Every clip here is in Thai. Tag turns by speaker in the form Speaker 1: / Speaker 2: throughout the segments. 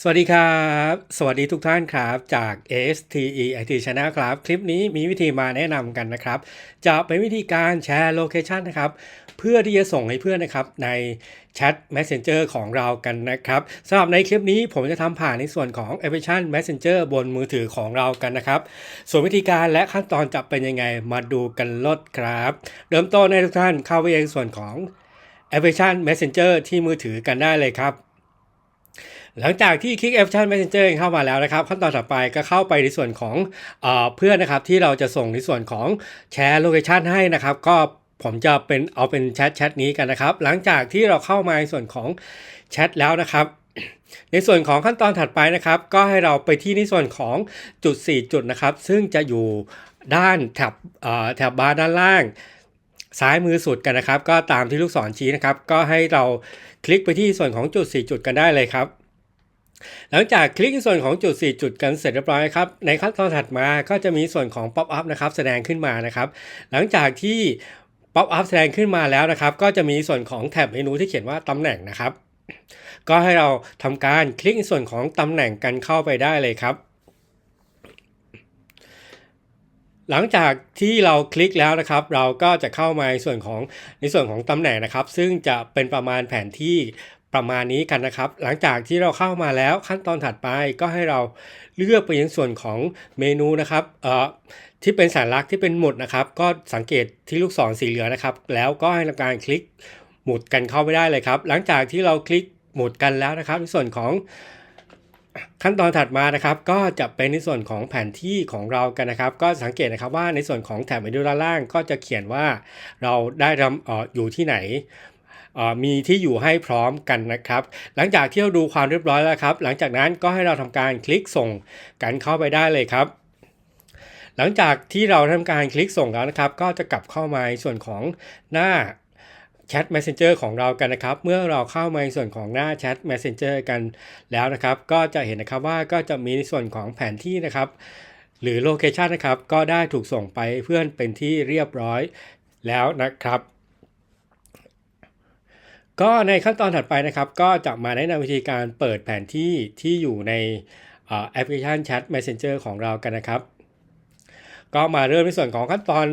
Speaker 1: สวัสดีครับ สวัสดีทุกท่านครับ จาก STE IT Channel ครับ คลิปนี้มีวิธีมาแนะนำกันนะครับ จะเป็นวิธีการแชร์โลเคชันนะครับ เพื่อที่จะส่งให้เพื่อนนะครับในแชท Messenger ของเรากันนะครับสำหรับในคลิปนี้ผมจะทำผ่านในส่วนของแอปพลิเคชัน Messenger บนมือถือของเรากันนะครับ ส่วนวิธีการและขั้นตอนจะเป็นยังไงมาดูกันลดครับ เริ่มต้นให้ทุกท่านเข้าไปยังส่วนของแอปพลิเคชัน Messenger ที่มือถือกันได้เลยครับ หลังจากที่คลิก Action Messenger เข้ามาแล้วนะครับ ขั้นตอนต่อไปก็เข้าไปในส่วนของเอเพื่อนนะครับที่เราจะส่งในส่วนของแชร์โลเคชันให้นะครับ ก็ผมจะเป็นเอาเป็นแชทแชทนี้กันนะครับ หลังจากที่เราเข้ามาในส่วนของแชทแล้วนะครับในส่วนของขั้นตอนถัดไปนะครับ ก็ให้เราไปที่ในส่วนของจุด 4 จุดนะครับ ซึ่งจะอยู่ด้านแถบแถบบาร์ด้านล่าง ซ้ายมือสุดกันนะครับ ก็ตามที่ลูกศรชี้นะครับ ก็ให้เราคลิกไปที่ส่วนของจุด 4 จุดกันได้เลยครับ หลังจากคลิกในส่วนของจุด 4 จุดกันเสร็จเรียบร้อยครับ ในขั้นตอนถัดมาก็จะมีส่วนของ Pop up นะครับแสดงขึ้นมานะครับ หลังจากที่ Pop up แสดงขึ้นมาแล้วนะครับ ก็จะมีส่วนของแท็บเมนูที่เขียนว่าตำแหน่งนะครับ ก็ให้เราทำการคลิกในส่วนของตำแหน่งกันเข้าไปได้เลยครับหลังจากที่เราคลิกแล้วนะครับ เราก็จะเข้ามาในส่วนของในส่วนของตำแหน่งนะครับ ซึ่งจะเป็นประมาณแผนที่ ประมาณนี้กันนะครับ หลังจากที่เราเข้ามาแล้วขั้นตอนถัดไปก็ให้เราเลือกไปยังส่วนของเมนูนะครับเอ่อที่เป็นสัญลักษณ์ที่เป็นหมุดนะครับ ก็สังเกตที่ลูกศรสีเหลืองนะครับ แล้วก็ให้ทำการคลิกหมุดกันเข้าไปได้เลยครับ หลังจากที่เราคลิกหมุดกันแล้วนะครับ ในส่วนของขั้นตอนถัดมานะครับ ก็จะเป็นในส่วนของแผนที่ของเรากันนะครับ ก็สังเกตนะครับว่าในส่วนของแถบเมนูด้านล่างก็จะเขียนว่าเราได้ทำเอ่ออยู่ที่ไหน มีที่อยู่ให้พร้อมกันนะครับ หลังจากที่เราดูความเรียบร้อยแล้วครับ หลังจากนั้นก็ให้เราทำการคลิกส่งกันเข้าไปได้เลยครับ หลังจากที่เราทำการคลิกส่งแล้วนะครับ ก็จะกลับเข้ามาในส่วนของหน้าแชท Messenger ของเรากันนะครับ เมื่อเราเข้ามาในส่วนของหน้าแชท Messenger กันแล้วนะครับ ก็จะเห็นนะครับว่าก็จะมีในส่วนของแผนที่นะครับ หรือโลเคชันนะครับ ก็ได้ถูกส่งไปเพื่อนเป็นที่เรียบร้อยแล้วนะครับ ก็ในขั้นตอนถัดไปนะครับ ก็จะมาแนะนำวิธีการเปิดแผนที่ที่อยู่ในอแอปพลิเคชันแชท Messenger ของเรากันนะครับ ก็มาเริ่มในส่วนของขั้นตอน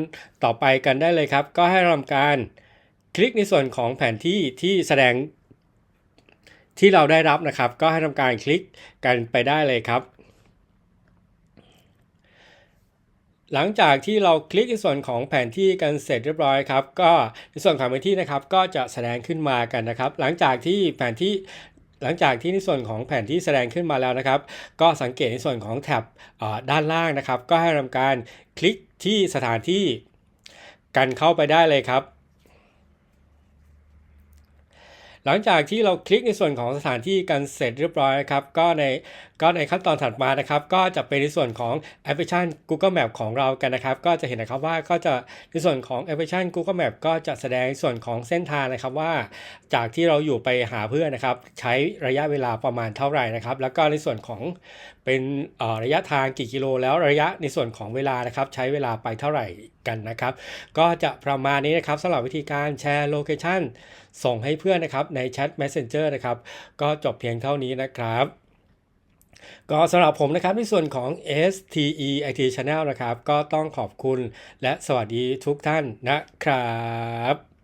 Speaker 1: ต่อไปกันได้เลยครับ ก็ให้ทำการคลิกในส่วนของแผนที่ที่แสดงที่เราได้รับนะครับ ก็ให้ทำการคลิกกันไปได้เลยครับ หลังจากที่เราคลิกในส่วนของแผนที่กันเสร็จเรียบร้อยครับก็ในส่วนของแผนที่นะครับก็จะแสดงขึ้นมากันนะครับ หลังจากที่แผนที่หลังจากที่ในส่วนของแผนที่แสดงขึ้นมาแล้วนะครับ ก็สังเกตในส่วนของแท็บด้านล่างนะครับ ก็ให้ทำการคลิกที่สถานที่กันเข้าไปได้เลยครับ หลังจากที่เราคลิกในส่วนของสถานที่กันเสร็จเรียบร้อยนะครับ ก็ในก็ในขั้นตอนถัดมานะครับ ก็จะเป็นในส่วนของแอปพลิเคชัน Google Map ของเรากันนะครับ ก็จะเห็นนะครับว่าก็จะในส่วนของแอปพลิเคชัน Google Map ก็จะแสดงส่วนของเส้นทางนะครับว่า จากที่เราอยู่ไปหาเพื่อนนะครับ ใช้ระยะเวลาประมาณเท่าไหร่นะครับ แล้วก็ในส่วนของ เป็นระยะทางกี่กิโลแล้วระยะในส่วนของเวลานะครับ ใช้เวลาไปเท่าไหร่กันนะครับ ก็จะประมาณนี้นะครับสำหรับวิธีการแชร์โลเคชันส่งให้เพื่อนนะครับในแชท Messenger นะครับ ก็จบเพียงเท่านี้นะครับก็สำหรับผมนะครับในส่วนของ STE IT Channel นะครับ ก็ต้องขอบคุณและสวัสดีทุกท่านนะครับ